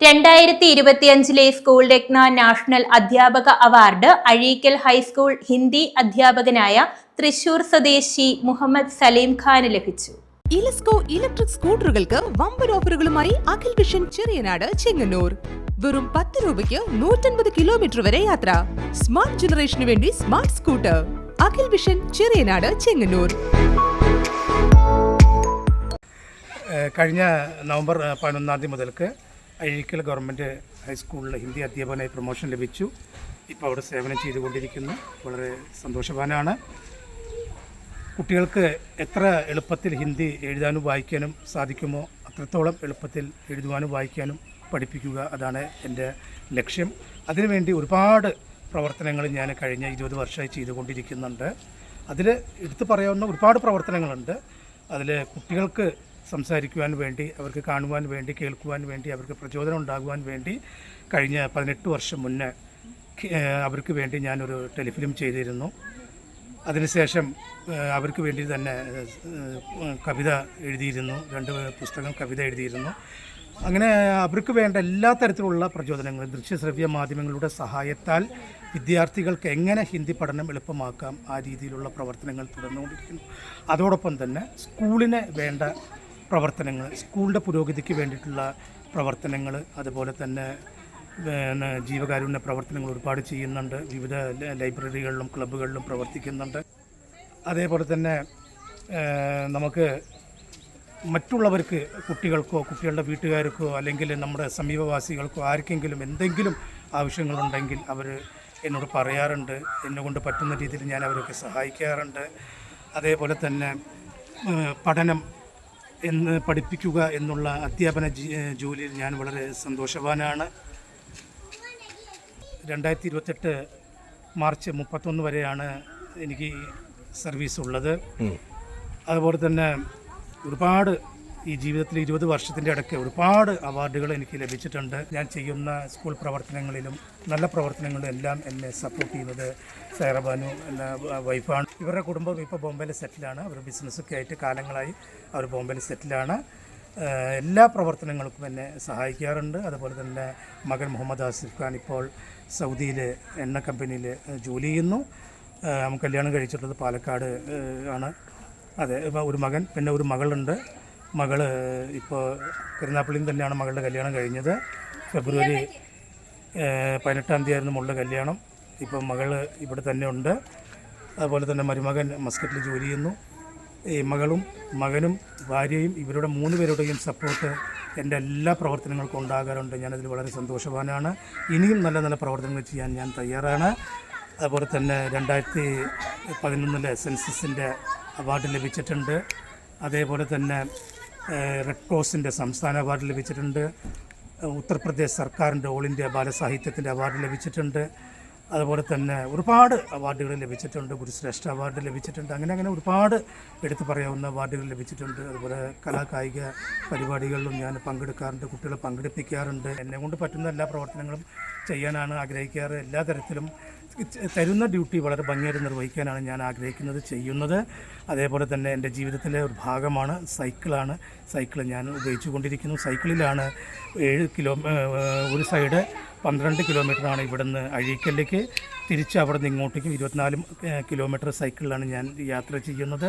രണ്ടായിരത്തി ഇരുപത്തിയഞ്ചിലെ school Ratna national അധ്യാപക award Azhikkal high school Hindi അധ്യാപകനായ തൃശൂർ സ്വദേശി മുഹമ്മദ് സലീം ഖാന് ലഭിച്ചു. ഇലസ്കോ ഇലക്ട്രിക് സ്കൂട്ടറുകൾക്ക് വമ്പൻ ഓഫറുകളുമായി അഖിൽ വിഷൻ ചെറിയനാട് ചെങ്ങന്നൂർ. വെറും പത്ത് രൂപയ്ക്ക് നൂറ്റൻപത് കിലോമീറ്റർ വരെ യാത്ര. സ്മാർട്ട് ജനറേഷന് വേണ്ടി smart scooter. Akhil vision Cheriyanad Chengannur. കഴിഞ്ഞ നവംബർ പതിനൊന്നാം തീയതി മുതൽക്ക് അഴീക്കൽ ഗവൺമെന്റ് ഹൈസ്കൂളിൽ ഹിന്ദി അധ്യാപകനായി പ്രൊമോഷൻ ലഭിച്ചു. ഇപ്പോൾ അവിടെ സേവനം ചെയ്തുകൊണ്ടിരിക്കുന്നു. വളരെ സന്തോഷവാനാണ്. കുട്ടികൾക്ക് എത്ര എളുപ്പത്തിൽ ഹിന്ദി എഴുതാനും വായിക്കാനും സാധിക്കുമോ അത്രത്തോളം എളുപ്പത്തിൽ എഴുതുവാനും വായിക്കാനും പഠിപ്പിക്കുക അതാണ് എന്റെ ലക്ഷ്യം. അതിനുവേണ്ടി ഒരുപാട് പ്രവർത്തനങ്ങൾ ഞാൻ കഴിഞ്ഞ ഇരുപത് വർഷമായി ചെയ്തുകൊണ്ടിരിക്കുന്നുണ്ട്. അതിൽ എടുത്തു പറയാവുന്ന ഒരുപാട് പ്രവർത്തനങ്ങളുണ്ട്. അതിൽ കുട്ടികൾക്ക് സംസാരിക്കുവാൻ വേണ്ടി അവർക്ക് കാണുവാൻ വേണ്ടി കേൾക്കുവാൻ വേണ്ടി അവർക്ക് പ്രചോദനം ഉണ്ടാകുവാൻ വേണ്ടി കഴിഞ്ഞ പതിനെട്ട് വർഷം മുന്നേ അവർക്ക് വേണ്ടി ഞാനൊരു ടെലിഫിലിം ചെയ്തിരുന്നു. അതിനുശേഷം അവർക്ക് വേണ്ടി തന്നെ കവിത എഴുതിയിരുന്നു. രണ്ട് പുസ്തകം കവിത എഴുതിയിരുന്നു. അങ്ങനെ അവർക്ക് വേണ്ട എല്ലാ തരത്തിലുള്ള പ്രചോദനങ്ങളും ദൃശ്യശ്രവ്യ മാധ്യമങ്ങളുടെ സഹായത്താൽ വിദ്യാർത്ഥികൾക്ക് എങ്ങനെ ഹിന്ദി പഠനം എളുപ്പമാക്കാം ആ രീതിയിലുള്ള പ്രവർത്തനങ്ങൾ തുടർന്നുകൊണ്ടിരിക്കുന്നു. അതോടൊപ്പം തന്നെ സ്കൂളിന് വേണ്ട പ്രവർത്തനങ്ങൾ സ്കൂളിന്റെ പുരോഗതിക്ക് വേണ്ടിയിട്ടുള്ള പ്രവർത്തനങ്ങൾ അതുപോലെ തന്നെ ജീവകാരുണ്യ പ്രവർത്തനങ്ങൾ ഒരുപാട് ചെയ്യുന്നുണ്ട്. വിവിധ ലൈബ്രറികളിലും ക്ലബ്ബുകളിലും പ്രവർത്തിക്കുന്നുണ്ട്. അതേപോലെ തന്നെ നമുക്ക് മറ്റുള്ളവർക്ക് കുട്ടികൾക്കോ കുട്ടികളുടെ വീട്ടുകാർക്കോ അല്ലെങ്കിൽ നമ്മുടെ സമീപവാസികൾക്കോ ആർക്കെങ്കിലും എന്തെങ്കിലും ആവശ്യങ്ങളുണ്ടെങ്കിൽ അവർ എന്നോട് പറയാറുണ്ട്. എന്നെ കൊണ്ട് പറ്റുന്ന രീതിയിൽ ഞാൻ അവരൊക്കെ സഹായിക്കാറുണ്ട്. അതേപോലെ തന്നെ പഠനം എന്ന് പഠിപ്പിക്കുക എന്നുള്ള അധ്യാപന ജോലിയിൽ ഞാൻ വളരെ സന്തോഷവാനാണ്. രണ്ടായിരത്തി ഇരുപത്തെട്ട് മാർച്ച് മുപ്പത്തൊന്ന് വരെയാണ് എനിക്ക് സർവീസ് ഉള്ളത്. അതുപോലെ തന്നെ ഒരുപാട് ഈ ജീവിതത്തിൽ ഇരുപത് വർഷത്തിന്റെ ഇടയ്ക്ക് ഒരുപാട് അവാർഡുകൾ എനിക്ക് ലഭിച്ചിട്ടുണ്ട്. ഞാൻ ചെയ്യുന്ന സ്കൂൾ പ്രവർത്തനങ്ങളിലും നല്ല പ്രവർത്തനങ്ങളിലും എല്ലാം എന്നെ സപ്പോർട്ട് ചെയ്യുന്നത് സൈറബാനു എന്ന വൈഫാണ്. ഇവരുടെ കുടുംബം ഇപ്പോൾ ബോംബെയിൽ സെറ്റിലാണ് അവർ ബിസിനസ്സൊക്കെ ആയിട്ട് കാലങ്ങളായി അവർ ബോംബെയിൽ സെറ്റിലാണ് എല്ലാ പ്രവർത്തനങ്ങൾക്കും എന്നെ സഹായിക്കാറുണ്ട്. അതുപോലെ തന്നെ മകൻ മുഹമ്മദ് ആസിഫ് ഖാൻ ഇപ്പോൾ സൗദിയിൽ എണ്ണ കമ്പനിയിൽ ജോലി ചെയ്യുന്നു. കല്യാണം കഴിച്ചിട്ടുള്ളത് പാലക്കാട് ആണ്. അതെ ഒരു മകൻ പിന്നെ ഒരു മകളുണ്ട്. മകൾ ഇപ്പോൾ കരുനാപ്പള്ളിയിൽ തന്നെയാണ് മകളുടെ കല്യാണം കഴിഞ്ഞത്. ഫെബ്രുവരി പതിനെട്ടാം തീയതി ആയിരുന്നു മുകളുടെ കല്യാണം. ഇപ്പം മകൾ ഇവിടെ തന്നെ ഉണ്ട്. അതുപോലെ തന്നെ മരുമകൻ മസ്കറ്റിൽ ജോലി ചെയ്യുന്നു. ഈ മകളും മകനും ഭാര്യയും ഇവരുടെ മൂന്ന് പേരുടെയും സപ്പോർട്ട് എന്റെ എല്ലാ പ്രവർത്തനങ്ങൾക്കും ഉണ്ടാകാറുണ്ട്. ഞാനതിൽ വളരെ സന്തോഷവാനാണ്. ഇനിയും നല്ല നല്ല പ്രവർത്തനങ്ങൾ ചെയ്യാൻ ഞാൻ തയ്യാറാണ്. അതുപോലെ തന്നെ രണ്ടായിരത്തി പതിനൊന്നിലെ സെൻസസിന്റെ അവാർഡ് ലഭിച്ചിട്ടുണ്ട്. അതേപോലെ തന്നെ റെഡ് ക്രോസിന്റെ സംസ്ഥാന അവാർഡ് ലഭിച്ചിട്ടുണ്ട്. ഉത്തർപ്രദേശ് സർക്കാരിന്റെ ഓൾ ഇന്ത്യ ബാലസാഹിത്യത്തിന്റെ അവാർഡ് ലഭിച്ചിട്ടുണ്ട്. അതുപോലെ തന്നെ ഒരുപാട് അവാർഡുകൾ ലഭിച്ചിട്ടുണ്ട്. ഗുരുശ്രേഷ്ഠ അവാർഡ് ലഭിച്ചിട്ടുണ്ട്. അങ്ങനെ അങ്ങനെ ഒരുപാട് എടുത്തു പറയാവുന്ന അവാർഡുകൾ ലഭിച്ചിട്ടുണ്ട്. അതുപോലെ കലാകായിക പരിപാടികളിലും ഞാൻ പങ്കെടുക്കാറുണ്ട്. കുട്ടികളെ പങ്കെടുപ്പിക്കാറുണ്ട്. എന്നെ കൊണ്ട് പറ്റുന്ന എല്ലാ പ്രവർത്തനങ്ങളും ചെയ്യാനാണ് ആഗ്രഹിക്കാറ്. എല്ലാ തരത്തിലും തരുന്ന ഡ്യൂട്ടി വളരെ ഭംഗിയായിട്ട് നിർവഹിക്കാനാണ് ഞാൻ ആഗ്രഹിക്കുന്നത് ചെയ്യുന്നത്. അതേപോലെ തന്നെ എന്റെ ജീവിതത്തിന്റെ ഒരു ഭാഗമാണ് സൈക്കിളാണ്. സൈക്കിൾ ഞാൻ ഉപയോഗിച്ചു കൊണ്ടിരിക്കുന്നു. സൈക്കിളിലാണ് ഏഴ് കിലോ ഒരു സൈഡ് പന്ത്രണ്ട് കിലോമീറ്ററാണ് ഇവിടുന്ന് അഴീക്കലിലേക്ക്. തിരിച്ച് അവിടെ നിന്ന് ഇങ്ങോട്ടേക്കും ഇരുപത്തിനാല് കിലോമീറ്റർ സൈക്കിളിലാണ് ഞാൻ യാത്ര ചെയ്യുന്നത്.